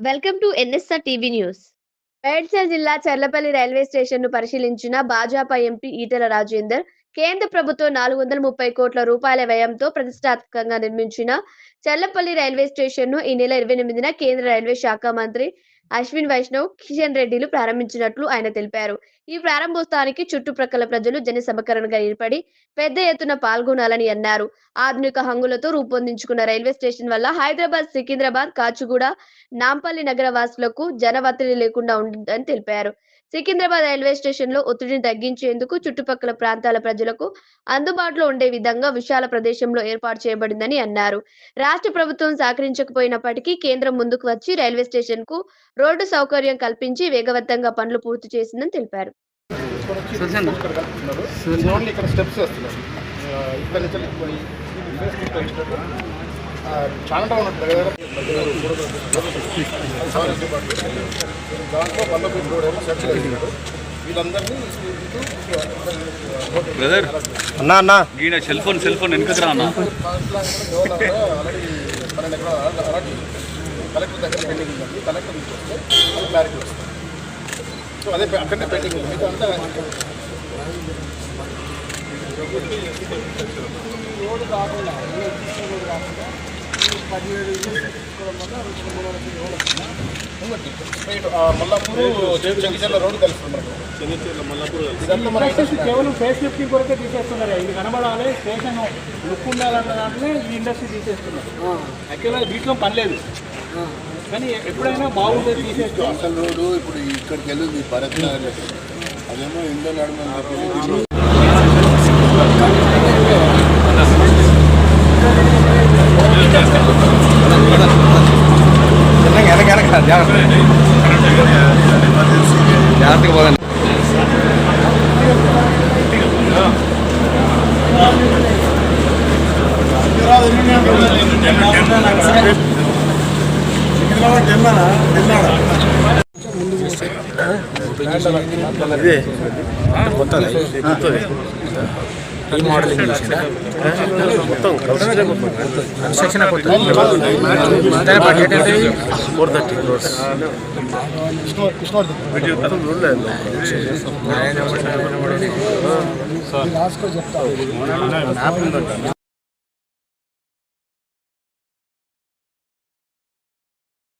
Welcome to NSR TV news. Medchal జిల్లా Charlapalli railway స్టేషన్ను పరిశీలించిన భాజపా ఎంపీ ఈటల రాజేందర్ కేంద్ర ప్రభుత్వం నాలుగు వందల ముప్పై కోట్ల రూపాయల వ్యయంతో ప్రతిష్టాత్మకంగా నిర్మించిన చర్లపల్లి రైల్వే స్టేషన్ను ఈ నెల ఇరవై ఎనిమిదిన కేంద్ర రైల్వే శాఖ మంత్రి అశ్విన్ వైష్ణవ్ కిషన్ రెడ్డిలు ప్రారంభించినట్లు ఆయన తెలిపారు. ఈ ప్రారంభోత్సవానికి చుట్టుప్రక్కల ప్రజలు జన సమకరణగా ఏర్పడి పెద్ద ఎత్తున పాల్గొనాలని అన్నారు. ఆధునిక హంగులతో రూపొందించుకున్న రైల్వే స్టేషన్ వల్ల హైదరాబాద్ సికింద్రాబాద్ కాచిగూడ నాంపల్లి నగర వాసులకు జన ఒత్తిడి లేకుండా ఉంటుందని తెలిపారు. సికింద్రాబాద్ రైల్వే స్టేషన్లో ఒత్తిడిని తగ్గించేందుకు చుట్టుపక్కల ప్రాంతాల ప్రజలకు అందుబాటులో ఉండే విధంగా విశాల ప్రదేశంలో ఏర్పాటు చేయబడిందని అన్నారు. రాష్ట్ర ప్రభుత్వం సహకరించకపోయినప్పటికీ కేంద్రం ముందుకు వచ్చి రైల్వే స్టేషన్కు రోడ్డు సౌకర్యం కల్పించి వేగవంతంగా పనులు పూర్తి చేసిందని తెలిపారు. చాలా ఏమో సెర్చ్ బ్రదర్ అన్నా అన్నా. ఈయన సెల్ ఫోన్ సెల్ ఫోన్ వెనుకకు రా అన్న. కలెక్టర్ దగ్గర పెండింగ్ ఉందండి. కలెక్టర్ తీసుకొస్తే అది క్లారిటీ వస్తుంది. సో అదే అక్కడనే పెండింగ్ ఉంది. మీకు అంతా రోడ్డు కాకుండా రోడ్డు కాకుండా పదిహేడు మన ఇండస్ట్రీ కేవలం ఫేస్ లిఫ్టింగ్ కొరకే తీసేస్తున్నారు. ఇది కనబడాలి స్టేషన్ లుక్ ఉండాలన్న దాంట్లో ఈ ఇండస్ట్రీ తీసేస్తున్నారు. యాక్చువల్గా వీటిలో పని లేదు. కానీ ఎప్పుడైనా బాగుంటుంది తీసేస్తూ అసలు రోడ్డు ఇప్పుడు ఇక్కడికి వెళ్ళింది భరత్ నగర్ అదేమో ఇండియన్ నడుమ వెనక వెనక జాగ్రత్త జాగ్రత్తగా పోదండి ఇది కొత్తది కొత్తది ఈ మోడల్ చేసిందా మొత్తం construction four thirty crores Krishnavardhan